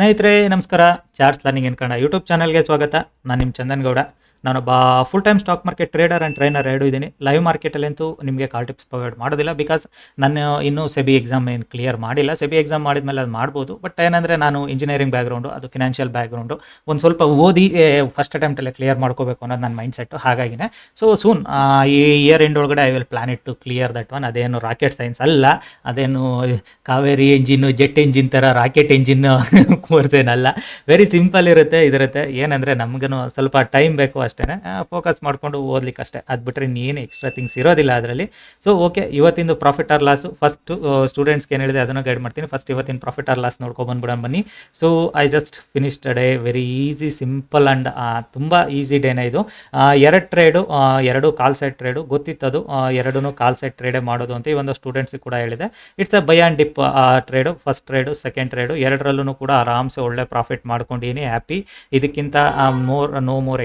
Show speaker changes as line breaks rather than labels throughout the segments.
ಸ್ನೇಹಿತರೆ ನಮಸ್ಕಾರ. Charge learning in Kannada YouTube ಚಾನಲ್ಗೆ ಸ್ವಾಗತ. ನಾನು ನಿಮ್ಮ ಚಂದನ್ ಗೌಡ. ನಾನೊಬ್ಬ full time stock market trader and trainer ಎರಡು ಇದ್ದೀನಿ. ಲೈವ್ ಮಾರ್ಕೆಟಲ್ಲಂತೂ ನಿಮಗೆ ಕಾಲ್ ಟಿಪ್ಸ್ ಪ್ರೊವೈಡ್ ಮಾಡೋದಿಲ್ಲ ಬಿಕಾಸ್ ನಾನು ಇನ್ನೂ ಸೆಬಿ ಎಕ್ಸಾಮ್ ಏನು ಕ್ಲಿಯರ್ ಮಾಡಿಲ್ಲ. ಸೆಬಿ ಎಕ್ಸಾಮ್ ಮಾಡಿದ್ಮೇಲೆ ಅದು ಮಾಡ್ಬೋದು. ಬಟ್ ಏನಂದರೆ ನಾನು ಇಂಜಿನಿಯರಿಂಗ್ ಬ್ಯಾಕ್ಗ್ರೌಂಡು ಅದು ಫಿನಾನ್ಷಿಯಲ್ ಬ್ಯಾಗ್ರೌಂಡು ಒಂದು ಸ್ವಲ್ಪ ಓದಿ ಫಸ್ಟ್ ಅಟೆಂಪ್ಟಲ್ಲೇ ಕ್ಲಿಯರ್ ಮಾಡ್ಕೋಬೇಕು ಅನ್ನೋದು ನನ್ನ ಮೈಂಡ್ ಸೆಟ್ಟು ಹಾಗಾಗಿನೇ ಸೊ ಸೂನ್ ಈ ಇಯರ್ ಎಂಡ್ ಒಳಗಡೆ I will plan it to clear that one ಅದೇನು ರಾಕೆಟ್ ಸೈನ್ಸ್ ಅಲ್ಲ. ಅದೇನು ಕಾವೇರಿ ಇಂಜಿನ್ನು ಜೆಟ್ ಎಂಜಿನ್ ಥರ ರಾಕೆಟ್ ಎಂಜಿನ್ ಕೋರ್ಸ್ ಏನಲ್ಲ. ವೆರಿ ಸಿಂಪಲ್ ಇರುತ್ತೆ, ಇದಿರುತ್ತೆ. ಏನಂದರೆ ನಮಗೂ ಸ್ವಲ್ಪ ಟೈಮ್ ಬೇಕು ಅಷ್ಟೇ ಫೋಕಸ್ ಮಾಡಿಕೊಂಡು ಓದ್ಲಿಕ್ಕೆ ಅಷ್ಟೇ ಅದು ಬಿಟ್ಟರೆ ಇನ್ನೇನು ಎಕ್ಸ್ಟ್ರಾ ಥಿಂಗ್ಸ್ ಇರೋದಿಲ್ಲ ಅದರಲ್ಲಿ. ಸೊ ಓಕೆ ಇವತ್ತಿಂದು ಪ್ರಾಫಿಟ್ ಆರ್ ಲಾಸು ಫಸ್ಟ್ ಸ್ಟೂಡೆಂಟ್ಸ್ಗೆ ಏನು ಹೇಳಿದೆ ಅದನ್ನು ಗೈಡ್ ಮಾಡ್ತೀನಿ. ಫಸ್ಟ್ ಇವತ್ತಿನ ಪ್ರಾಫಿಟ್ ಆರ್ ಲಾಸ್ ನೋಡ್ಕೊಬಂದ್ಬಿಡೋಣ ಬನ್ನಿ. So I just finish day very easy simple and ತುಂಬ ಈಸಿ ಡೇನೇ ಇದು. ಎರಡು ಟ್ರೇಡು ಎರಡು ಕಾಲ್ ಸೈಡ್ ಟ್ರೇಡು ಗೊತ್ತಿತ್ತದು ಎರಡೂ ಕಾಲ್ ಸೈಡ್ ಟ್ರೇಡೇ ಮಾಡೋದು ಅಂತ ಈ ಒಂದು ಸ್ಟೂಡೆಂಟ್ಸಿಗೆ ಕೂಡ ಹೇಳಿದೆ. It's a buy and dip trade first trade second trade ಎರಡರಲ್ಲೂ ಕೂಡ ಆರಾಮ್ಸೆ ಒಳ್ಳೆ ಪ್ರಾಫಿಟ್ ಮಾಡ್ಕೊಂಡೀನಿ ಹ್ಯಾಪಿ ಇದಕ್ಕಿಂತ ಮೋರ್ ನೋ ಮೋರ್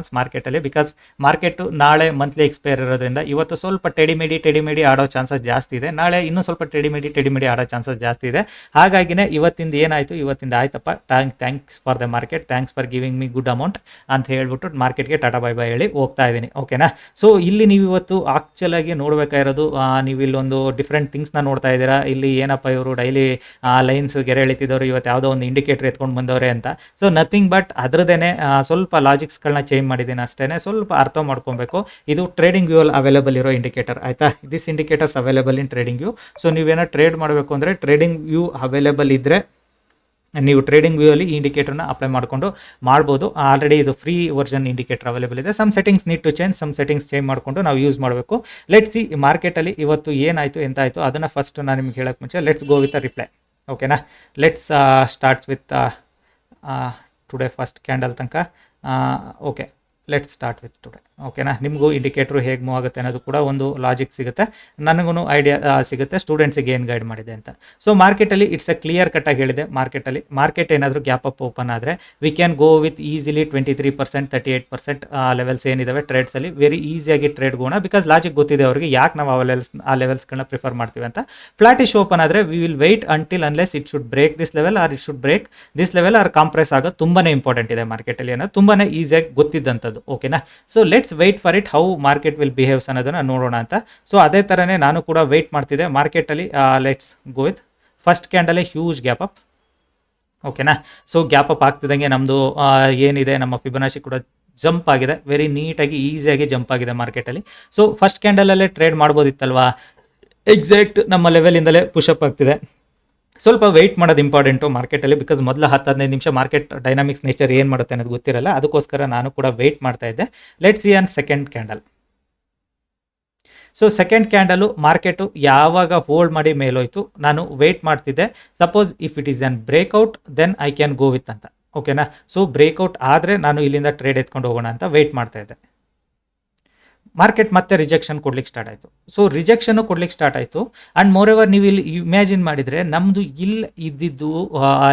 ಎಕ್ಸ್ಪೆಕ್ಟೇಷನ್ಸ್ ಮಾರ್ಕೆಟಲ್ಲಿ ಬಿಕಾಸ್ ಮಾರ್ಕೆಟು ನಾಳೆ ಮಂತ್ಲಿ ಎಕ್ಸ್ಪೈರ್ ಇರೋದ್ರಿಂದ ಇವತ್ತು ಸ್ವಲ್ಪ ಟೆಡಿಮಿಡಿ ಟೆಡಿಮಿಡಿ ಆಡೋ ಚಾನ್ಸಸ್ ಜಾಸ್ತಿ ಇದೆ. ನಾಳೆ ಇನ್ನೂ ಸ್ವಲ್ಪ ಟೆಡಿಮಿಡಿ ಟೆಡಿಮಿಡಿ ಆಡೋ ಚಾನ್ಸಸ್ ಜಾಸ್ತಿ ಇದೆ. ಹಾಗಾಗಿನೇ ಇವತ್ತಿಂದ ಏನಾಯಿತು? ಇವತ್ತಿಂದ ಆಯ್ತಪ್ಪ. Thank thanks for the market thanks for giving me good amount ಅಂತ ಹೇಳ್ಬಿಟ್ಟು ಮಾರ್ಕೆಟ್ಗೆ ಟಾಟಾ ಬೈ ಬೈ ಹೇಳಿ ಹೋಗ್ತಾ ಇದ್ದೀನಿ. ಓಕೆನಾ ಸೊ ಇಲ್ಲಿ ನೀವು ಇವತ್ತು ಆಕ್ಚುಲಾಗಿ ನೋಡಬೇಕಾಗಿರೋದು ನೀವು ಇಲ್ಲೊಂದು ಡಿಫ್ರೆಂಟ್ ಥಿಂಗ್ಸ್ನ ನೋಡ್ತಾ ಇದ್ದೀರಾ? ಇಲ್ಲಿ ಏನಪ್ಪ ಇವರು ಡೈಲಿ ಲೈನ್ಸ್ ಗೆರೆ ಎಳಿತಿದ್ದವರು? ಇವತ್ತು ಯಾವುದೋ ಒಂದು ಇಂಡಿಕೇಟರ್ ಎತ್ಕೊಂಡು ಬಂದವರೇ ಅಂತ. ಸೊ ನಥಿಂಗ್ ಬಟ್ ಅದ್ರದ್ದೇನೆ ಸ್ವಲ್ಪ ಲಾಜಿಕ್ಸ್ಗಳನ್ನ ಚೇಂಜ್ ಮಾಡಿದ್ದೀನಿ ಅಷ್ಟೇ ಸ್ವಲ್ಪ ಅರ್ಥ ಮಾಡ್ಕೊಬೇಕು. ಇದು ಟ್ರೇಡಿಂಗ್ ವ್ಯೂ ಅಲ್ಲಿ ಅವೈಲೇಬಲ್ ಇರೋ ಇಂಡಿಕೇಟರ್ ಆಯಿತಾ? This indicators available in trading view so ನೀವೇನೋ ಟ್ರೇಡ್ ಮಾಡಬೇಕು ಅಂದರೆ ಟ್ರೇಡಿಂಗ್ ವ್ಯೂ ಅವೈಲೇಬಲ್ ಇದ್ದರೆ ನೀವು ಟ್ರೇಡಿಂಗ್ ವ್ಯೂ ಅಲ್ಲಿ ಈ ಇಂಡಿಕೇಟರ್ನ ಅಪ್ಲೈ ಮಾಡಿಕೊಂಡು ಮಾಡ್ಬೋದು. ಆಲ್ರೆಡಿ ಇದು ಫ್ರೀ ವರ್ಷನ್ ಇಂಡಿಕೇಟರ್ ಅವೈಲೇಬಲ್ ಇದೆ. Some settings need to change some settings change ಮಾಡಿಕೊಂಡು ನಾವು ಯೂಸ್ ಮಾಡಬೇಕು. ಲೆಟ್ಸ್ ಸಿ ಮಾರ್ಕೆಟಲ್ಲಿ ಇವತ್ತು ಏನಾಯಿತು, ಎಂತಾಯಿತು, ಅದನ್ನು ಫಸ್ಟ್ ನಾನು ನಿಮ್ಗೆ ಹೇಳೋಕ್ಕೆ ಮುಂಚೆ ಲೆಟ್ಸ್ ಗೋ ವಿತ್ ರಿಪ್ಲೈ ಓಕೆನಾ let's starts with today first candle ತನಕ. Okay let's start with today ಓಕೆನಾ ನಿಮಗೂ ಇಂಡಿಕೇಟ್ರು ಹೇಗೆ ಮೂವ್ ಆಗುತ್ತೆ ಅನ್ನೋದು ಕೂಡ ಒಂದು ಲಾಜಿಕ್ ಸಿಗುತ್ತೆ. ನನಗೂ ಐಡಿಯಾ ಸಿಗುತ್ತೆ. ಸ್ಟೂಡೆಂಟ್ಸಿಗೆ ಏನು ಗೈಡ್ ಮಾಡಿದೆ ಅಂತ. ಸೊ ಮಾರ್ಕೆಟಲ್ಲಿ ಇಟ್ಸ್ ಎ ಕ್ಲಿಯರ್ ಕಟ್ಟಾಗಿ ಹೇಳಿದೆ. ಮಾರ್ಕೆಟಲ್ಲಿ ಮಾರ್ಕೆಟ್ ಏನಾದರೂ ಗ್ಯಾಪ್ ಅಪ್ ಓಪನ್ ಆದರೆ we can go with easily twenty three percent thirty eight percent levels ಏನಿದಾವೆ ಟ್ರೇಡ್ಸಲ್ಲಿ ವೆರಿ ಈಸಿಯಾಗಿ ಟ್ರೇಡ್ ಗೋಣ ಬಿಕಾಸ್ ಲಾಜಿಕ್ ಗೊತ್ತಿದೆ ಅವರಿಗೆ ಯಾಕೆ ನಾವು ಆ ಲೆವೆಲ್ಸ್ ಆ ಲೆವೆಲ್ಸ್ಗಳನ್ನ ಪ್ರಿಫರ್ ಮಾಡ್ತೀವಿ ಅಂತ. ಫ್ಲಾಟಿಶ್ ಓಪನ್ ಆದರೆ we will wait until unless it should break this level or it should break this level or compress ಆಗೋದು ತುಂಬಾ ಇಂಪಾರ್ಟೆಂಟ್ ಇದೆ ಮಾರ್ಕೆಟಲ್ಲಿ ಅನ್ನೋದು. ತುಂಬಾ ಈಸಿಯಾಗಿ ಗೊತ್ತಿದ್ದಂಥದ್ದು. ಓಕೆನಾ so let's wait for it how market will behaves ಅನ್ನೋದನ್ನು ನೋಡೋಣ ಅಂತ. ಸೊ ಅದೇ ಥರನೇ ನಾನು ಕೂಡ ವೆಯ್ಟ್ ಮಾಡ್ತಿದ್ದೆ ಮಾರ್ಕೆಟಲ್ಲಿ ಲೆಟ್ಸ್ ಗೋ ವಿತ್ ಫಸ್ಟ್ ಕ್ಯಾಂಡಲೇ ಹ್ಯೂಜ್ ಗ್ಯಾಪ್ ಅಪ್ ಓಕೆನಾ ಸೊ ಗ್ಯಾಪ್ ಅಪ್ ಆಗ್ತಿದ್ದಂಗೆ ನಮ್ಮದು ಏನಿದೆ? ನಮ್ಮ ಫಿಬನಾಶಿ ಕೂಡ ಜಂಪ್ ಆಗಿದೆ. ವೆರಿ ನೀಟಾಗಿ ಈಸಿಯಾಗಿ ಜಂಪ್ ಆಗಿದೆ ಮಾರ್ಕೆಟಲ್ಲಿ ಸೊ ಫಸ್ಟ್ ಕ್ಯಾಂಡಲಲ್ಲೇ ಟ್ರೇಡ್ ಮಾಡ್ಬೋದಿತ್ತಲ್ವಾ? ಎಕ್ಸಾಕ್ಟ್ ನಮ್ಮ ಲೆವೆಲಿಂದಲೇ ಪುಷಪ್ ಆಗ್ತಿದೆ. ಸ್ವಲ್ಪ ವೆಯ್ಟ್ ಮಾಡೋದು ಇಂಪಾರ್ಟೆಂಟು ಮಾರ್ಕೆಟಲ್ಲಿ ಬಿಕಾಸ್ ಮೊದಲ ಹತ್ತು ಹದಿನೈದು ನಿಮಿಷ ಮಾರ್ಕೆಟ್ ಡೈನಾಮಿಕ್ಸ್ ನೇಚರ್ ಏನು ಮಾಡುತ್ತೆ ಅನ್ನೋದು ಗೊತ್ತಿರಲ್ಲ, ಅದಕ್ಕೋಸ್ಕರ ನಾನು ಕೂಡ ವೆಯ್ಟ್ ಮಾಡ್ತಾ ಇದ್ದೆ. Let's see on second candle so second candle market ಯಾವಾಗ ಹೋಲ್ಡ್ ಮಾಡಿ ಮೇಲೋಯ್ತು, ನಾನು ವೆಯ್ಟ್ ಮಾಡ್ತಿದ್ದೆ. Suppose if it is on breakout then I can go with ಅಂತ. ಓಕೆನಾ ಸೊ ಬ್ರೇಕ್ಔಟ್ ಆದರೆ ನಾನು ಇಲ್ಲಿಂದ ಟ್ರೇಡ್ ಎತ್ಕೊಂಡು ಹೋಗೋಣ ಅಂತ ವೆಯ್ಟ್ ಮಾಡ್ತಾ ಇದ್ದೆ. ಮಾರ್ಕೆಟ್ ಮತ್ತೆ ರಿಜೆಕ್ಷನ್ ಕೊಡ್ಲಿಕ್ಕೆ ಸ್ಟಾರ್ಟ್ ಆಯಿತು. ಸೊ ರಿಜೆಕ್ಷನ್ ಕೊಡ್ಲಿಕ್ಕೆ ಸ್ಟಾರ್ಟ್ ಆಯಿತು. ಆ್ಯಂಡ್ ಮೋರ್ ಓವರ್ ನೀವು ಇಲ್ಲಿ ಇಮ್ಯಾಜಿನ್ ಮಾಡಿದರೆ ನಮ್ಮದು ಇಲ್ಲಿ ಇದ್ದಿದ್ದು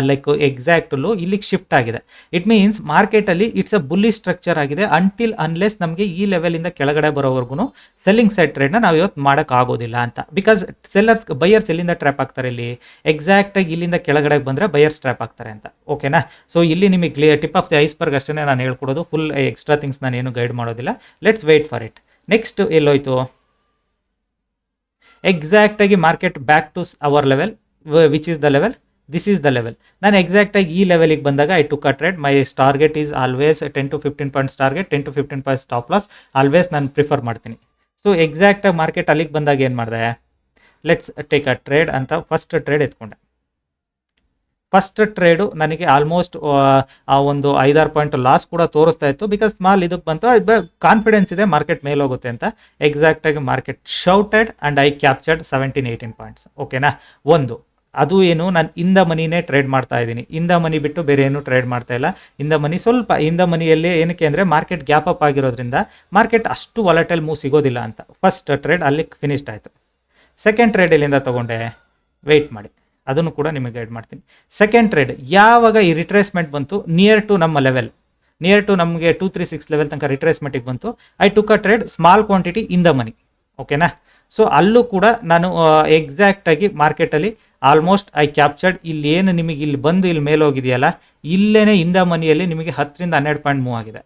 ಲೈಕ್ ಎಕ್ಸಾಕ್ಟಲ್ಲೂ ಇಲ್ಲಿಗೆ ಶಿಫ್ಟ್ ಆಗಿದೆ. ಇಟ್ ಮೀನ್ಸ್ ಮಾರ್ಕೆಟಲ್ಲಿ ಇಟ್ಸ್ ಅ ಬುಲ್ಲಿ ಸ್ಟ್ರಕ್ಚರ್ ಆಗಿದೆ ಅಂಟಿಲ್ ಅನ್ಲೆಸ್ ನಮಗೆ ಈ ಲೆವೆಲಿಂದ ಕೆಳಗಡೆ ಬರೋವರೆಗೂ ಸೆಲ್ಲಿಂಗ್ ಸೈಡ್ ಟ್ರೇಡ್ನ ನಾವು ಇವತ್ತು ಮಾಡೋಕ್ಕಾಗೋದಿಲ್ಲ ಅಂತ. ಬಿಕಾಸ್ ಸೆಲ್ಲರ್ಸ್ ಬೈಯರ್ಸ್ ಎಲ್ಲಿಂದ ಟ್ರ್ಯಾಪ್ ಆಗ್ತಾರೆ ಇಲ್ಲಿ? ಎಕ್ಸಾಕ್ಟಾಗಿ ಇಲ್ಲಿಂದ ಕೆಳಗಡೆ ಬಂದರೆ ಬೈಯರ್ಸ್ ಟ್ರ್ಯಾಪ್ ಆಗ್ತಾರೆ ಅಂತ. ಓಕೆನಾ ಸೊ ಇಲ್ಲಿ ನಿಮಗೆ clear tip of the iceberg ಅಷ್ಟೇ ನಾನು ಹೇಳ್ಕೊಡೋದು. ಫುಲ್ ಎಕ್ಸ್ಟ್ರಾ ಥಿಂಗ್ಸ್ ನಾನು ಏನು ಗೈಡ್ ಮಾಡೋದಿಲ್ಲ. Let's wait for it next ಎಲ್ಲೋಯ್ತು ಎಕ್ಸಾಕ್ಟಾಗಿ market back to our level which is the level this is the level ನಾನು ಎಕ್ಸಾಕ್ಟಾಗಿ ಈ ಲೆವೆಲಿಗೆ ಬಂದಾಗ I took a trade my target is always ten to fifteen points target ten to fifteen points stop loss always ನಾನು prefer ಮಾಡ್ತೀನಿ. So ಎಕ್ಸಾಕ್ಟಾಗಿ market ಅಲ್ಲಿಗೆ ಬಂದಾಗ ಏನು ಮಾಡಿದೆ? ಲೆಟ್ಸ್ ಟೇಕ್ ಅ ಟ್ರೇಡ್ ಅಂತ ಫಸ್ಟ್ ಟ್ರೇಡ್ ಎತ್ಕೊಂಡೆ. ಫಸ್ಟ್ ಟ್ರೇಡು ನನಗೆ ಆಲ್ಮೋಸ್ಟ್ ಆ ಒಂದು ಐದಾರು ಪಾಯಿಂಟ್ ಲಾಸ್ ಕೂಡ ತೋರಿಸ್ತಾ ಇತ್ತು. ಬಿಕಾಸ್ ಸ್ಮಾಲ್ ಇದಕ್ಕೆ ಬಂತು. ಕಾನ್ಫಿಡೆನ್ಸ್ ಇದೆ ಮಾರ್ಕೆಟ್ ಮೇಲೆ ಹೋಗುತ್ತೆ ಅಂತ. ಎಕ್ಸಾಕ್ಟಾಗಿ market shouted and I captured seventeen eighteen points ಓಕೆನಾ ಒಂದು. ಅದು ಏನು, ನಾನು ಇಂದ ಮನಿನೇ ಟ್ರೇಡ್ ಮಾಡ್ತಾ ಇದ್ದೀನಿ. ಇಂದ ಮನಿ ಬಿಟ್ಟು ಬೇರೆ ಏನು ಟ್ರೇಡ್ ಮಾಡ್ತಾ ಇಲ್ಲ. ಇಂದ ಮನಿ ಸ್ವಲ್ಪ, ಇಂದ ಮನಿಯಲ್ಲಿ ಏನಕ್ಕೆ ಅಂದರೆ ಮಾರ್ಕೆಟ್ ಗ್ಯಾಪ್ ಅಪ್ ಆಗಿರೋದ್ರಿಂದ ಮಾರ್ಕೆಟ್ ಅಷ್ಟು ವಾಲಟೈಲ್ ಮೂವ್ ಸಿಗೋದಿಲ್ಲ ಅಂತ. ಫಸ್ಟ್ ಟ್ರೇಡ್ ಅಲ್ಲಿ ಫಿನಿಶ್ಡ್ ಆಯಿತು. ಸೆಕೆಂಡ್ ಟ್ರೇಡ್ ಇಲ್ಲಿಂದ ತೊಗೊಂಡೆ? ವೆಯ್ಟ್ ಮಾಡಿ. ಅದನ್ನು ಕೂಡ ನಿಮಗೆ ಗೈಡ್ ಮಾಡ್ತೀನಿ. ಸೆಕೆಂಡ್ ಟ್ರೇಡ್ ಯಾವಾಗ ಈ ರಿಟ್ರೇಸ್ಮೆಂಟ್ ಬಂತು? ನಿಯರ್ ಟು ನಮ್ಮ ಲೆವೆಲ್ ನಿಯರ್ ಟು ನಮಗೆ ಟೂ ತ್ರೀ ಸಿಕ್ಸ್ ಲೆವೆಲ್ ತನಕ ರಿಟ್ರೇಸ್ಮೆಂಟಿಗೆ ಬಂತು. I took a trade small quantity in the money ಓಕೆನಾ ಸೊ ಅಲ್ಲೂ ಕೂಡ ನಾನು ಎಕ್ಸಾಕ್ಟಾಗಿ ಮಾರ್ಕೆಟಲ್ಲಿ ಆಲ್ಮೋಸ್ಟ್ ಐ ಕ್ಯಾಪ್ಚರ್ಡ್ ಇಲ್ಲಿ ಏನು ನಿಮಗೆ ಇಲ್ಲಿ ಬಂದು ಇಲ್ಲಿ ಮೇಲೆ ಹೋಗಿದೆಯಲ್ಲ ಇಲ್ಲೇ ಇಂದ ಮನಿಯಲ್ಲಿ ನಿಮಗೆ ಹತ್ತರಿಂದ ಹನ್ನೆರಡು ಪಾಯಿಂಟ್ ಮೂವ್ ಆಗಿದೆ.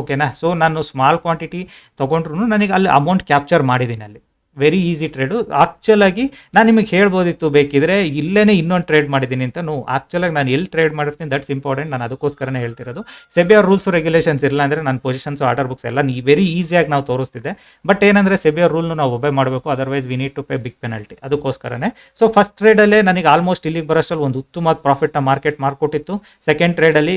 ಓಕೆನಾ ಸೊ ನಾನು ಸ್ಮಾಲ್ ಕ್ವಾಂಟಿಟಿ ತೊಗೊಂಡ್ರು ನನಗೆ ಅಲ್ಲಿ ಅಮೌಂಟ್ ಕ್ಯಾಪ್ಚರ್ ಮಾಡಿದ್ದೀನಿ ಅಲ್ಲಿ. ವೆರಿ ಈಸಿ ಟ್ರೇಡು ಆ್ಯಕ್ಚುಲಾಗಿ ನಾನು ನಿಮಗೆ ಹೇಳ್ಬೋದಿತ್ತು ಬೇಕಿದ್ರೆ ಇಲ್ಲೇ ಇನ್ನೊಂದು ಟ್ರೇಡ್ ಮಾಡಿದ್ದೀನಿ ಅಂತ ನೋ ಆ್ಯಕ್ಚುಲಾಗಿ ನಾನು ಎಲ್ಲಿ ಟ್ರೇಡ್ ಮಾಡಿರ್ತೀನಿ ದಟ್ಸ್ ಇಂಪಾರ್ಟೆಂಟ್ ನಾನು ಅದಕ್ಕೋಸ್ಕರನೇ ಹೇಳ್ತಿರೋದು. ಸೆಬಿ ಅವ್ರ ರೂಲ್ಸ್ ರೆಗ್ಯುಲೇಷನ್ಸ್ ಇಲ್ಲ ಅಂದರೆ ನನ್ನ ಪೊಸಿಷನ್ಸ್ ಆರ್ಡರ್ ಬುಕ್ಸ್ ಎಲ್ಲ ನೀ ವೆರಿ ಈಸಿಯಾಗಿ ನಾವು ತೋರಿಸ್ತಿದ್ದೆ. ಬಟ್ ಏನಂದರೆ ಸೆಬಿ ಅವ್ರ ರೂಲ್ನು ನಾವು ಒಬ್ಬೆ ಮಾಡಬೇಕು otherwise we need to pay big penalty ಅದಕ್ಕೋಸ್ಕರನೇ. ಸೊ ಫಸ್ಟ್ ಟ್ರೇಡಲ್ಲೇ ನನಗೆ ಆಲ್ಮೋಸ್ಟ್ ಇಲ್ಲಿಗೆ ಬರೋಷ್ಟ್ರಲ್ಲಿ ಒಂದು ಉತ್ತಮವಾದ ಪ್ರಾಫಿಟ್ನ ಮಾರ್ಕೆಟ್ ಮಾರ್ಕೊಟ್ಟಿತ್ತು ಸೆಕೆಂಡ್ ಟ್ರೇಡಲ್ಲಿ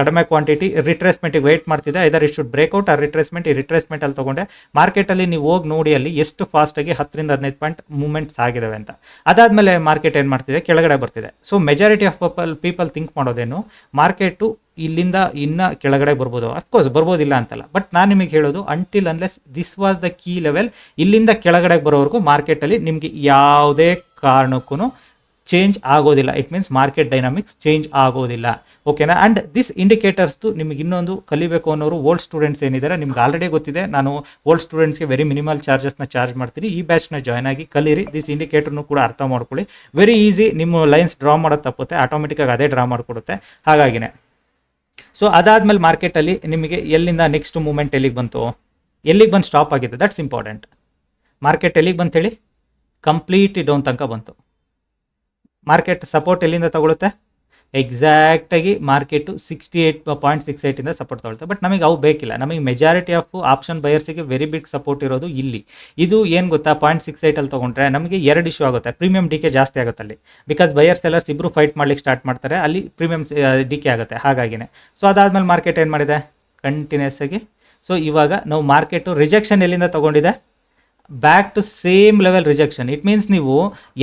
ಕಡಿಮೆ ಕ್ವಾಂಟಿಟಿ ರಿಟ್ರೇಸ್ಮೆಂಟಿಗೆ ವೆಯ್ಟ್ ಮಾಡ್ತಿದ್ದೆ. ಇದರ್ ಇಟ್ ಶುಡ್ ಬ್ರೇಕ್ಔಟ್ ಆ ರಿಟ್ರೇಸ್ಮೆಂಟ್ ಈ ರಿಟ್ರೇಸ್ಮೆಂಟ್ ಅಲ್ಲಿ ತೊಗೊಂಡೆ. ಮಾರ್ಕೆಟಲ್ಲಿ ನೀವು ಹೋಗಿ ನೋಡಿ ಅಲ್ಲಿ ಎಷ್ಟು ಫಾಸ್ಟಾಗಿ ಹತ್ತರಿಂದ ಹದಿನೈದು ಪಾಯಿಂಟ್ ಮೂವ್ಮೆಂಟ್ಸ್ ಆಗಿದಾವೆ ಅಂತ. ಅದಾದಮೇಲೆ ಮಾರ್ಕೆಟ್ ಏನು ಮಾಡ್ತಿದೆ? ಕೆಳಗಡೆ ಬರ್ತಿದೆ. So majority of people people think ಮಾಡೋದೇನು? Market ಇಲ್ಲಿಂದ ಇನ್ನ ಕೆಳಗಡೆ ಬರ್ಬೋದು. ಅಫ್ಕೋರ್ಸ್ ಬರ್ಬೋದಿಲ್ಲ ಅಂತಲ್ಲ. ಬಟ್ ನಾನು ನಿಮಗೆ ಹೇಳೋದು until unless this was the key level ಇಲ್ಲಿಂದ ಕೆಳಗಡೆ ಬರೋವರೆಗೂ ಮಾರ್ಕೆಟಲ್ಲಿ ನಿಮಗೆ ಯಾವುದೇ ಕಾರಣಕ್ಕೂ ಚೇಂಜ್ ಆಗೋದಿಲ್ಲ. It means market dynamics change ಆಗೋದಿಲ್ಲ. ಓಕೆನಾ ಆ್ಯಂಡ್ ದಿಸ್ ಇಂಡಿಕೇಟರ್ಸ್ದು ನಿಮಗೆ ಇನ್ನೊಂದು ಕಲಿಬೇಕು ಅನ್ನೋರು ಓಲ್ಡ್ ಸ್ಟೂಡೆಂಟ್ಸ್ ಏನಿದ್ದಾರೆ ನಿಮ್ಗೆ ಆಲ್ರೆಡಿ ಗೊತ್ತಿದೆ. ನಾನು ಓಲ್ಡ್ ಸ್ಟೂಡೆಂಟ್ಸ್ಗೆ ವೆರಿ ಮಿನಿಮಲ್ ಚಾರ್ಜಸ್ನ ಚಾರ್ಜ್ ಮಾಡ್ತೀನಿ. ಈ ಬ್ಯಾಚ್ನ ಜಾಯ್ನ್ ಆಗಿ ಕಲೀರಿ. ದಿಸ್ ಇಂಡಿಕೇಟರ್ನು ಕೂಡ ಅರ್ಥ ಮಾಡ್ಕೊಳ್ಳಿ. ವೆರಿ ಈಸಿ ನಿಮ್ಮ ಲೈನ್ಸ್ ಡ್ರಾ ಮಾಡೋದು ತಪ್ಪುತ್ತೆ. ಆಟೋಮೆಟಿಕ್ಕಾಗಿ ಅದೇ ಡ್ರಾ ಮಾಡಿಕೊಡುತ್ತೆ. ಹಾಗಾಗಿನೇ. ಸೊ ಅದಾದಮೇಲೆ ಮಾರ್ಕೆಟಲ್ಲಿ ನಿಮಗೆ ಎಲ್ಲಿಂದ ನೆಕ್ಸ್ಟ್ ಮೂಮೆಂಟ್ ಎಲ್ಲಿಗೆ ಬಂತು? ಎಲ್ಲಿಗೆ ಬಂದು ಸ್ಟಾಪ್ ಆಗಿದೆ? ದಟ್ಸ್ ಇಂಪಾರ್ಟೆಂಟ್ ಮಾರ್ಕೆಟ್ ಎಲ್ಲಿಗೆ ಬಂತೇಳಿ ಹೇಳಿ? ಕಂಪ್ಲೀಟ್ ಡೌನ್ ತನಕ ಬಂತು. ಮಾರ್ಕೆಟ್ ಸಪೋರ್ಟ್ ಎಲ್ಲಿಂದ ತಗೊಳುತ್ತೆ? ಎಕ್ಸಾಕ್ಟಾಗಿ market sixty eight point six ಏಯ್ಟಿಂದ support ತಗೊಳುತ್ತೆ. ಬಟ್ ನಮಗೆ ಅವು ಬೇಕಿಲ್ಲ. ನಮಗೆ ಮೆಜಾರಿಟಿ ಆಫ್ ಆಪ್ಷನ್ ಬಯರ್ಸಿಗೆ ವೆರಿ ಬಿಗ್ ಸಪೋರ್ಟ್ ಇರೋದು ಇಲ್ಲಿ. ಇದು ಏನು ಗೊತ್ತಾ? ಪಾಯಿಂಟ್ ಸಿಕ್ಸ್ ಏಯ್ಟಲ್ಲಿ ತೊಗೊಂಡ್ರೆ ನಮಗೆ ಎರಡು ಇಶ್ಯೂ ಆಗುತ್ತೆ. ಪ್ರೀಮಿಯಂ ಡಿಕೆ ಜಾಸ್ತಿ ಆಗುತ್ತೆ ಅಲ್ಲಿ. ಬಿಕಾಸ್ ಬಯರ್ಸ್ ಎಲ್ಲರ್ಸ್ ಇಬ್ಬರು ಫೈಟ್ ಮಾಡ್ಲಿಕ್ಕೆ ಸ್ಟಾರ್ಟ್ ಮಾಡ್ತಾರೆ. ಅಲ್ಲಿ ಪ್ರೀಮಿಯಂ ಡಿಕೆ ಆಗುತ್ತೆ. ಹಾಗಾಗಿನೇ. ಸೊ ಅದಾದಮೇಲೆ ಮಾರ್ಕೆಟ್ ಏನು ಮಾಡಿದೆ? ಕಂಟಿನ್ಯೂಸ್ ಆಗಿ. ಸೊ ಇವಾಗ ನಾವು ಮಾರ್ಕೆಟು ರಿಜೆಕ್ಷನ್ ಎಲ್ಲಿಂದ ತೊಗೊಂಡಿದೆ? Back to same level rejection it means ನೀವು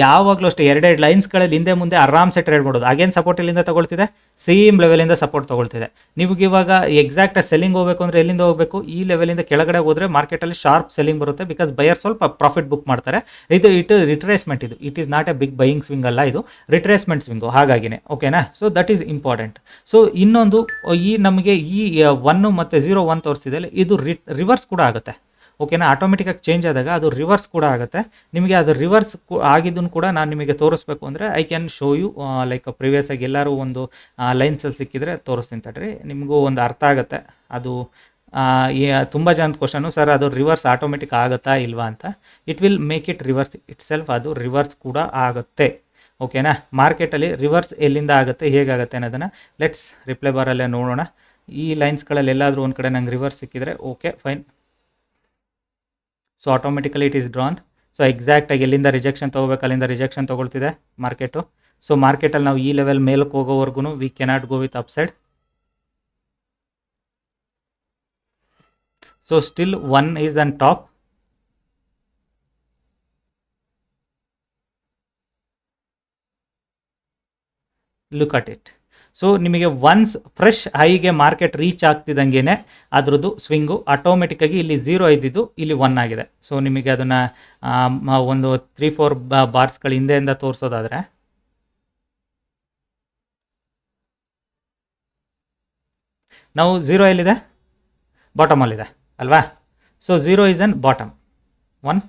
ಯಾವಾಗಲೂ ಅಷ್ಟೇ ಎರಡೆರಡು ಲೈನ್ಸ್ಗಳಲ್ಲಿ ಹಿಂದೆ ಮುಂದೆ ಆರಾಮ್ಸೆ ಟ್ರೇಡ್ ಮಾಡೋದು ಅಗೇನ್ ಸಪೋರ್ಟ್ ಎಲ್ಲಿಂದ ತಗೊಳ್ತಿದೆ? Same ಲೆವೆಲಿಂದ support ತೊಗೊಳ್ತಿದೆ. ನಿಮಗೆ ಇವಾಗ ಎಕ್ಸಾಕ್ಟ್ ಸೆಲ್ಲಿಂಗ್ ಹೋಗಬೇಕು ಅಂದರೆ ಎಲ್ಲಿಂದ ಹೋಗಬೇಕು? ಈ ಲೆವೆಲಿಂದ ಕೆಳಗಡೆ ಹೋದರೆ ಮಾರ್ಕೆಟಲ್ಲಿ ಶಾರ್ಪ್ ಸೆಲ್ಲಿಂಗ್ ಬರುತ್ತೆ ಬಿಕಾಸ್ ಬಯರ್ ಸ್ವಲ್ಪ ಪ್ರಾಫಿಟ್ ಬುಕ್ ಮಾಡ್ತಾರೆ. ಇದು ಇಟ್ ರಿಟ್ರೇಸ್ಮೆಂಟ್ ಇದು. It is not a big buying swing ಅಲ್ಲ ಇದು. ರಿಟ್ರೇಸ್ಮೆಂಟ್ ಸ್ವಿಂಗು ಹಾಗಾಗಿನೇ. ಓಕೆನಾ so that is important so ಇನ್ನೊಂದು, ಈ ನಮಗೆ ಈ ಒನ್ನು ಮತ್ತು ಝೀರೋ ಒನ್ ತೋರಿಸ್ತಿದೆ ಇದು ರಿವರ್ಸ್ ಕೂಡ ಆಗುತ್ತೆ. ಓಕೆನಾ? ಆಟೋಮೆಟಿಕಾಗಿ ಚೇಂಜ್ ಆದಾಗ ಅದು ರಿವರ್ಸ್ ಕೂಡ ಆಗುತ್ತೆ. ನಿಮಗೆ ಅದು ರಿವರ್ಸ್ ಆಗಿದ್ದನ್ನು ಕೂಡ ನಾನು ನಿಮಗೆ ತೋರಿಸ್ಬೇಕು ಅಂದರೆ I can show you like previous ಆಗಿ ಎಲ್ಲರೂ ಒಂದು ಲೈನ್ಸಲ್ಲಿ ಸಿಕ್ಕಿದ್ರೆ ತೋರಿಸ್ತೀನಿ ತಡ್ರಿ. ನಿಮಗೂ ಒಂದು ಅರ್ಥ ಆಗುತ್ತೆ. ಅದು ತುಂಬ ಜನದ ಕ್ವಶನು ಸರ್, ಅದು ರಿವರ್ಸ್ ಆಟೋಮೆಟಿಕ್ ಆಗುತ್ತಾ ಇಲ್ವಾ ಅಂತ. It will make it reverse itself ಅದು ರಿವರ್ಸ್ ಕೂಡ ಆಗುತ್ತೆ. ಓಕೆನಾ? ಮಾರ್ಕೆಟಲ್ಲಿ ರಿವರ್ಸ್ ಎಲ್ಲಿಂದ ಆಗುತ್ತೆ, ಹೇಗಾಗುತ್ತೆ ಅನ್ನೋದನ್ನು ಲೆಟ್ಸ್ ರಿಪ್ಲೈ ಬಾರಲ್ಲೇ ನೋಡೋಣ. ಈ ಲೈನ್ಸ್ಗಳಲ್ಲಿ ಎಲ್ಲಾದರೂ ಒಂದು ಕಡೆ ನಂಗೆ ರಿವರ್ಸ್ ಸಿಕ್ಕಿದ್ರೆ okay fine so automatically it is drawn so ಎಕ್ಸಾಕ್ಟಾಗಿ ಎಲ್ಲಿಂದ ರಿಜೆಕ್ಷನ್ ತೊಗೋಬೇಕು, ಅಲ್ಲಿಂದ ರಿಜೆಕ್ಷನ್ ತೊಗೊಳ್ತಿದೆ ಮಾರ್ಕೆಟು ಸೊ ಮಾರ್ಕೆಟಲ್ಲಿ ನಾವು ಈ ಲೆವೆಲ್ ಮೇಲಕ್ಕೆ ಹೋಗೋವರೆಗೂ we cannot go with upside so still one is on top look at it so ನಿಮಗೆ ಒನ್ಸ್ ಫ್ರೆಶ್ ಹೈಗೆ ಮಾರ್ಕೆಟ್ ರೀಚ್ ಆಗ್ತಿದ್ದಂಗೆ ಅದರದ್ದು ಸ್ವಿಂಗು ಆಟೋಮೆಟಿಕ್ಕಾಗಿ ಇಲ್ಲಿ ಝೀರೋ ಇದ್ದಿದ್ದು ಇಲ್ಲಿ ಒನ್ ಆಗಿದೆ. ಸೊ ನಿಮಗೆ ಅದನ್ನು ಒಂದು ತ್ರೀ ಫೋರ್ ಬಾರ್ಸ್ಗಳ ಹಿಂದೆಯಿಂದ ತೋರಿಸೋದಾದರೆ. ನಾವು ಝೀರೋ ಎಲ್ಲಿದೆ? ಬಾಟಮಲ್ಲಿದೆ ಅಲ್ವಾ? So zero is on bottom one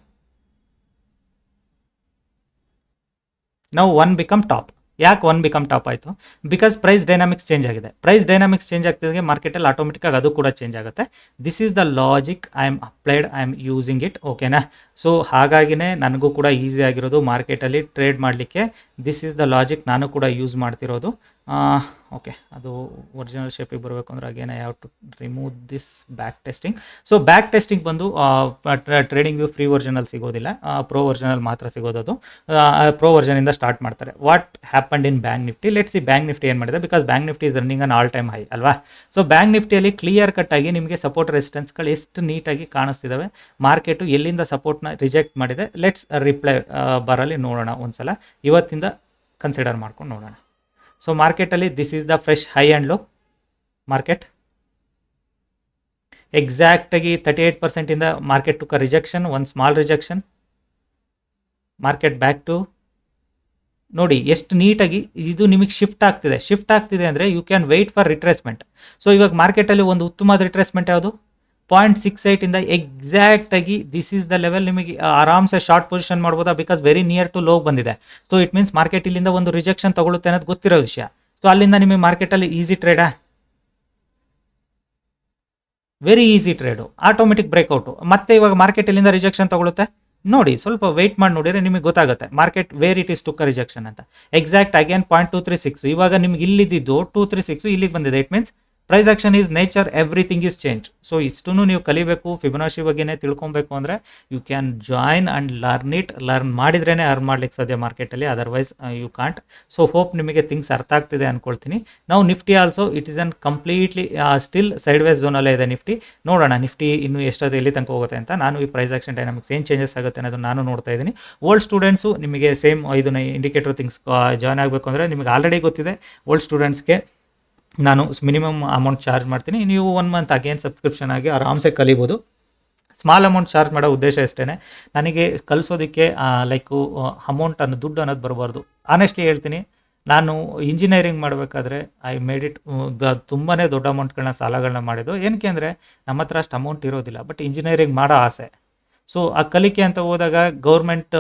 ನಾವು ಒನ್ ಬಿಕಮ್ ಟಾಪ್ ಯಾಕೆ ಒನ್ ಬಿಕಮ್ ಟಾಪ್ ಆಯಿತು? ಬಿಕಾಸ್ ಪ್ರೈಸ್ ಡೈನಾಮಿಕ್ಸ್ ಚೇಂಜ್ ಆಗಿದೆ. ಪ್ರೈಸ್ ಡೈನಾಮಿಕ್ಸ್ ಚೇಂಜ್ ಆಗ್ತಿದ್ದಂಗೆ ಮಾರ್ಕೆಟಲ್ಲಿ ಆಟೋಮೆಟಿಕ್ಕಾಗಿ ಅದು ಕೂಡ ಚೇಂಜ್ ಆಗುತ್ತೆ. This is the logic I am applied I am using it ಓಕೆನಾ ಸೊ ಹಾಗಾಗಿನೇ ನನಗೂ ಕೂಡ ಈಸಿ ಆಗಿರೋದು ಮಾರ್ಕೆಟಲ್ಲಿ ಟ್ರೇಡ್ ಮಾಡಲಿಕ್ಕೆ ದಿಸ್ ಈಸ್ ದ ಲಾಜಿಕ್ ನಾನು ಕೂಡ ಯೂಸ್ ಮಾಡ್ತಿರೋದು. ಓಕೆ ಅದು ಒರಿಜಿನಲ್ ಶೇಪಿಗೆ ಬರಬೇಕು ಅಂದರೆ again I have to remove this back testing so back testing ಬಂದು ಟ್ರೇಡಿಂಗ್ ವ್ಯೂ ಫ್ರೀ ವರ್ಜನಲ್ಲಿ ಸಿಗೋದಿಲ್ಲ. ಪ್ರೋ ವರ್ಜನಲ್ಲಿ ಮಾತ್ರ ಸಿಗೋದು ಪ್ರೋ ವರ್ಜನಿಂದ ಸ್ಟಾರ್ಟ್ ಮಾಡ್ತಾರೆ. What happened in bank Nifty let's ಈ ಬ್ಯಾಂಕ್ ನಿಫ್ಟಿ ಏನು ಮಾಡಿದೆ. Because bank Nifty is running on all time high ಅಲ್ವಾ ಸೊ ಬ್ಯಾಂಕ್ ನಿಫ್ಟಿಯಲ್ಲಿ ಕ್ಲಿಯರ್ ಕಟ್ ಆಗಿ ನಿಮಗೆ ಸಪೋರ್ಟ್ ರೆಸಿಸ್ಟೆನ್ಸ್ಗಳು ಎಷ್ಟು ನೀಟಾಗಿ ಕಾಣಿಸ್ತಿದ್ದಾವೆ ಮಾರ್ಕೆಟು ಎಲ್ಲಿಂದ ಸಪೋರ್ಟ್ನ ರಿಜೆಕ್ಟ್ ಮಾಡಿದೆ. ಲೆಟ್ಸ್ ರಿಪ್ಲೈ ಬರಲಿ ನೋಡೋಣ ಒಂದ್ಸಲ. ಇವತ್ತಿಂದ ಕನ್ಸಿಡರ್ ಮಾಡ್ಕೊಂಡು ನೋಡೋಣ. ಸೊ ಮಾರ್ಕೆಟಲ್ಲಿ this is the fresh high and low market ಎಕ್ಸಾಕ್ಟಾಗಿ thirty eight ಪರ್ಸೆಂಟಿಂದ ಮಾರ್ಕೆಟ್ ಟುಕ ರಿಜೆಕ್ಷನ್ ಒಂದು small rejection market back to ನೋಡಿ, ಎಷ್ಟು ನೀಟಾಗಿ ಇದು ನಿಮಗೆ ಶಿಫ್ಟ್ ಆಗ್ತಿದೆ. ಶಿಫ್ಟ್ ಆಗ್ತಿದೆ ಅಂದರೆ you can wait for retracement so ಇವಾಗ ಮಾರ್ಕೆಟಲ್ಲಿ ಒಂದು ಉತ್ತಮವಾದ ರಿಟ್ರೇಸ್ಮೆಂಟ್ ಯಾವುದು? ಪಾಯಿಂಟ್ ಸಿಕ್ಸ್ ಏಯ್ಟಿಂದ ಎಕ್ಸಾಕ್ಟಾಗಿ ದಿಸ್ ಈಸ್ ದ ಲೆವೆಲ್ ನಿಮಗೆ ಆರಾಮ್ಸೆ ಶಾರ್ಟ್ ಪೊಸಿಷನ್ ಮಾಡ್ಬೋದಾ? Because very near to low ಬಂದಿದೆ. ಸೊ ಇಟ್ ಮೀನ್ಸ್ ಮಾರ್ಕೆಟ್ ಇಲ್ಲಿಂದ ಒಂದು ರಿಜೆಕ್ಷನ್ ತಗೊಳುತ್ತೆ ಅನ್ನೋದು ಗೊತ್ತಿರೋ ವಿಷಯ. ಸೊ ಅಲ್ಲಿಂದ ನಿಮಗೆ ಮಾರ್ಕೆಟಲ್ಲಿ easy ಟ್ರೇಡಾ very easy trade automatic breakout ಮತ್ತೆ ಇವಾಗ ಮಾರ್ಕೆಟ್ ಇಲ್ಲಿಂದ ರಿಜೆಕ್ಷನ್ ತಗೊಳುತ್ತೆ ನೋಡಿ, ಸ್ವಲ್ಪ ವೆಯ್ಟ್ ಮಾಡಿ ನೋಡಿದರೆ ನಿಮಗೆ ಗೊತ್ತಾಗುತ್ತೆ. ಮಾರ್ಕೆಟ್ ವೇರ್ ಇಟ್ ಇಸ್ ಟುಕ್ಕ ರಿಜೆಕ್ಷನ್ ಅಂತ. Exact again point two three six ಇವಾಗ ನಿಮ್ಗೆ ಇಲ್ಲಿದ್ದು ಟೂ ತ್ರೀ ಸಿಕ್ಸ್ ಇಲ್ಲಿಗೆ ಬಂದಿದೆ. It means price action is nature everything is change so ಇಷ್ಟು ನೀವು ಕಲಿಬೇಕು ಫಿಬನಾಶಿ ಬಗ್ಗೆನೇ ತಿಳ್ಕೊಬೇಕು ಅಂದರೆ you can join and learn it learn ಮಾಡಿದ್ರೇ earn ಮಾಡ್ಲಿಕ್ಕೆ ಸಾಧ್ಯ ಮಾರ್ಕೆಟಲ್ಲಿ otherwise you can't so hope ನಿಮಗೆ ಥಿಂಗ್ಸ್ ಅರ್ಥ ಆಗ್ತಿದೆ ಅಂದ್ಕೊಳ್ತೀನಿ ನಾವು Nifty also it is on completely still sideways ಝೋನಲ್ಲೇ ಇದೆ ನಿಫ್ಟಿ ನೋಡೋಣ ನಿಫ್ಟಿ ಇನ್ನು ಎಷ್ಟೊತ್ತು, ಎಲ್ಲಿ ತನಕ ಹೋಗುತ್ತೆ ಅಂತ. ನಾನು ಈ ಪ್ರೈಸ್ ಆಕ್ಷನ್ ಡೈನಾಮಿಕ್ಸ್ ಏನು ಚೇಂಜಸ್ ಆಗುತ್ತೆ ಅನ್ನೋದು ನಾನು ನೋಡ್ತಾ ಇದ್ದೀನಿ. ಓಲ್ಡ್ ಸ್ಟೂಡೆಂಟ್ಸು ನಿಮಗೆ ಸೇಮ್ ಇದನ್ನ ಇಂಡಿಕೇಟರ್ ಥಿಂಗ್ಸ್ ಜಾಯ್ನ್ ಆಗಬೇಕು ಅಂದರೆ ನಿಮಗೆ ಆಲ್ರೆಡಿ ಗೊತ್ತಿದೆ. ಓಲ್ಡ್ ಸ್ಟೂಡೆಂಟ್ಸ್ಗೆ ನಾನು ಮಿನಿಮಮ್ ಅಮೌಂಟ್ ಚಾರ್ಜ್ ಮಾಡ್ತೀನಿ. ನೀವು ಒನ್ ಮಂತ್ ಅಗೇನ್ ಸಬ್ಸ್ಕ್ರಿಪ್ಷನ್ ಆಗಿ ಆರಾಮ್ಸೆ ಕಲಿಬೋದು. ಸ್ಮಾಲ್ ಅಮೌಂಟ್ ಚಾರ್ಜ್ ಮಾಡೋ ಉದ್ದೇಶ ಇಷ್ಟೇ ನನಗೆ ಕಲಿಸೋದಕ್ಕೆ ಲೈಕು ಅಮೌಂಟ್ ಅನ್ನೋ ದುಡ್ಡು ಅನ್ನೋದು ಬರಬಾರ್ದು. ಆನೆಸ್ಟ್ಲಿ ಹೇಳ್ತೀನಿ, ನಾನು ಇಂಜಿನಿಯರಿಂಗ್ ಮಾಡಬೇಕಾದ್ರೆ ಐ ಮೇಡ್ ಇಟ್ ತುಂಬಾ ದೊಡ್ಡ ಅಮೌಂಟ್ಗಳನ್ನ ಸಾಲಗಳನ್ನ ಮಾಡಿದ್ದು. ಏನಕ್ಕೆ ಅಂದರೆ, ನಮ್ಮ ಹತ್ರ ಅಷ್ಟು ಅಮೌಂಟ್ ಇರೋದಿಲ್ಲ. ಬಟ್ ಇಂಜಿನಿಯರಿಂಗ್ ಮಾಡೋ ಆಸೆ. ಸೊ ಆ ಕಲಿಕೆ ಅಂತ ಹೋದಾಗ ಗೌರ್ಮೆಂಟ್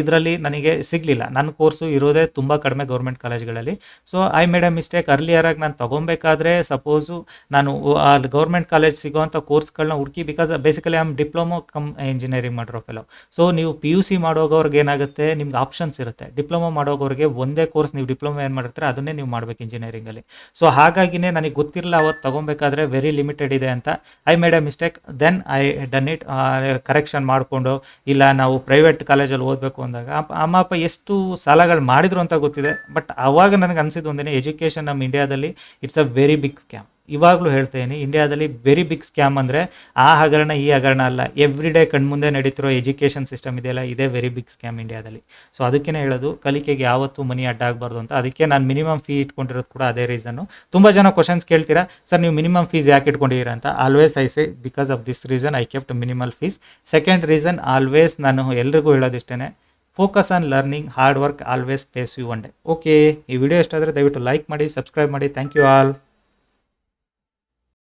ಇದರಲ್ಲಿ ನನಗೆ ಸಿಗಲಿಲ್ಲ. ನನ್ನ ಕೋರ್ಸು ಇರೋದೇ ತುಂಬ ಕಡಿಮೆ government ಕಾಲೇಜ್ಗಳಲ್ಲಿ so I made a mistake ಅರ್ಲಿಯರಾಗಿ ನಾನು ತೊಗೊಬೇಕಾದ್ರೆ ಸಪೋಸು ನಾನು ಅಲ್ಲಿ ಗೌರ್ಮೆಂಟ್ ಕಾಲೇಜ್ ಸಿಗೋವಂಥ ಕೋರ್ಸ್ಗಳನ್ನ ಹುಡುಕಿ because basically am diploma cum engineering ಮಾಡಿರೋ ಫೆಲೋ ಸೊ ನೀವು ಪಿ ಯು ಸಿ ಮಾಡೋಗೋರ್ಗೆ ಏನಾಗುತ್ತೆ? ನಿಮ್ಗೆ ಆಪ್ಷನ್ಸ್ ಇರುತ್ತೆ. ಡಿಪ್ಲೊಮೊ ಮಾಡೋಗೋರಿಗೆ ಒಂದೇ ಕೋರ್ಸ್ ನೀವು ಡಿಪ್ಲೊಮೋ ಏನು ಮಾಡಿರ್ತಾರೆ, ಅದನ್ನೇ ನೀವು ಮಾಡಬೇಕು ಇಂಜಿನಿಯರಿಂಗಲ್ಲಿ ಸೊ ಹಾಗಾಗಿನೇ ನನಗೆ ಗೊತ್ತಿರಲಿಲ್ಲ ಅವತ್ತು ತೊಗೊಬೇಕಾದ್ರೆ ವೆರಿ ಲಿಮಿಟೆಡ್ ಇದೆ ಅಂತ. I made a mistake then I done it correction ಮಾಡಿಕೊಂಡು, ಇಲ್ಲ ನಾವು ಪ್ರೈವೇಟ್ ಕಾಲೇಜಲ್ಲಿ ಓದಬೇಕು ಅಂದಾಗ ಅಮ್ಮ, ಅಪ್ಪ ಎಷ್ಟು ಸಾಲಗಳು ಮಾಡಿದ್ರು ಅಂತ ಗೊತ್ತಿದೆ ಬಟ್ ಅವಾಗ ನನಗೆ ಅನಿಸಿದ್ದು ಒಂದೇ ಎಜುಕೇಷನ್ ನಮ್ಮ ಇಂಡಿಯಾದಲ್ಲಿ it's a very big scam ಇವಾಗಲೂ ಹೇಳ್ತೇನೆ, ಇಂಡಿಯಾದಲ್ಲಿ ವೆರಿ ಬಿಗ್ ಸ್ಕ್ಯಾಮ್ ಅಂದರೆ ಆ ಹಗರಣ, ಈ ಹಗರಣ ಅಲ್ಲ. ಎವ್ರಿ ಡೇ ಕಣ್ಮುಂದೆ ನಡೀತಿರೋ ಎಜುಕೇಷನ್ ಸಿಸ್ಟಮ್ ಇದೆಯಲ್ಲ ಇದೇ ವೆರಿ ಬಿಗ್ ಸ್ಕ್ಯಾಮ್ ಇಂಡಿಯಾದಲ್ಲಿ. ಸೊ ಅದಕ್ಕೇ ಹೇಳೋದು, ಕಲಿಕೆಗೆ ಯಾವತ್ತೂ ಮನಿ ಅಡ್ಡ ಆಗಬಾರ್ದು ಅಂತ. ಅದಕ್ಕೆ ನಾನು ಮಿನಿಮಮ್ ಫೀ ಇಟ್ಕೊಂಡಿರೋದು ಕೂಡ ಅದೇ ರೀಸನ್ನು ತುಂಬ ಜನ ಕ್ವಶನ್ಸ್ ಕೇಳ್ತೀರಾ, ಸರ್, ನೀವು ಮಿನಿಮಮ್ ಫೀಸ್ ಯಾಕೆ ಇಟ್ಕೊಂಡಿದ್ದೀರಾ? ಅಂತ. Always I say because of this reason I kept minimal fees second reason always ನಾನು ಎಲ್ರಿಗೂ ಹೇಳೋದಿಷ್ಟೇ focus on learning hard work always pays you one day okay ಈ ವಿಡಿಯೋ ಇಷ್ಟ ಆದರೆ ದಯವಿಟ್ಟು ಲೈಕ್ ಮಾಡಿ ಸಬ್ಸ್ಕ್ರೈಬ್ ಮಾಡಿ. Thank you all